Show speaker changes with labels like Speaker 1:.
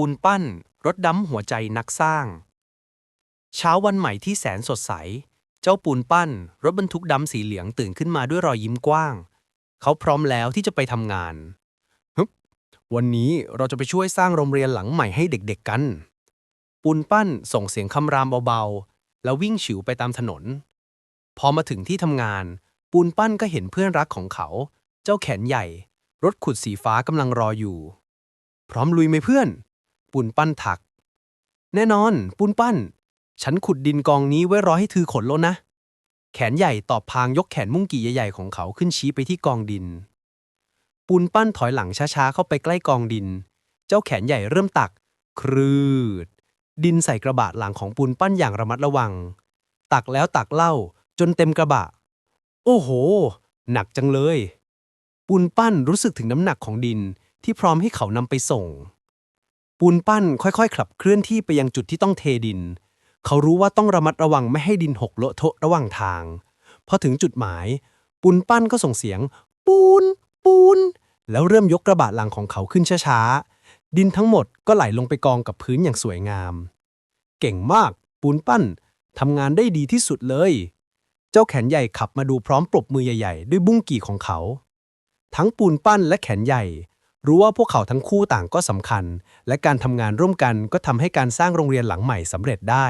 Speaker 1: ปูนปั้น รถดำหัวใจนักสร้าง เช้าวันใหม่ที่แสนสดใส เจ้าปูนปั้น รถบรรทุกดำสีเหลืองตื่นขึ้นมาด้วยรอยยิ้มกว้าง เขาพร้อมแล้วที่จะไปทำงานฮึบวันนี้เราจะไปช่วยสร้างโรงเรียนหลังใหม่ให้เด็กๆกัน ปูนปั้นส่งเสียงคำรามเบาๆ แล้ววิ่งฉิวไปตามถนน พอมาถึงที่ทำงาน ปูนปั้นก็เห็นเพื่อนรักของเขา เจ้าแขนใหญ่ รถขุดสีฟ้ากำลังรออยู่ พร้อมลุยไหมเพื่อน ปูนปั้นถัก แน่นอน ปูนปั้น ฉันขุดดินกองนี้ไว้รอให้เธอขนแล้วนะ แขนใหญ่ตอบพางยกแขนมุ่งกี่ใหญ่ๆของเขาขึ้นชี้ไปที่กองดิน ปูนปั้นถอยหลังช้าๆเข้าไปใกล้กองดิน เจ้าแขนใหญ่เริ่มตัก ครืด ดินใส่กระบะหลังของปูนปั้นอย่างระมัดระวัง ตักแล้วตักเล่าจนเต็มกระบะ โอ้โห หนักจังเลย ปูนปั้นรู้สึกถึงน้ำหนักของดินที่พร้อมให้เขานำไปส่ง ปูนปั้นค่อยๆขับเคลื่อนที่ไปยังจุดที่ต้องเทดิน เขารู้ว่าต้องระมัดระวังไม่ให้ดินหกเลอะเทอะระหว่างทาง พอถึงจุดหมาย ปูนปั้นก็ส่งเสียง ปูน ปูน แล้วเริ่มยกกระบะหลังของเขาขึ้นช้าๆ ดินทั้งหมดก็ไหลลงไปกองกับพื้นอย่างสวยงาม เก่งมาก ปูนปั้นทำงานได้ดีที่สุดเลย เจ้าแขนใหญ่ขับมาดูพร้อมปรบมือใหญ่ ๆ ด้วยบุ้งกี่ของเขา ทั้งปูนปั้นและแขนใหญ่ รู้ว่าพวกเขาทั้งคู่ต่างก็สำคัญ และการทำงานร่วมกันก็ทำให้การสร้างโรงเรียนหลังใหม่สำเร็จได้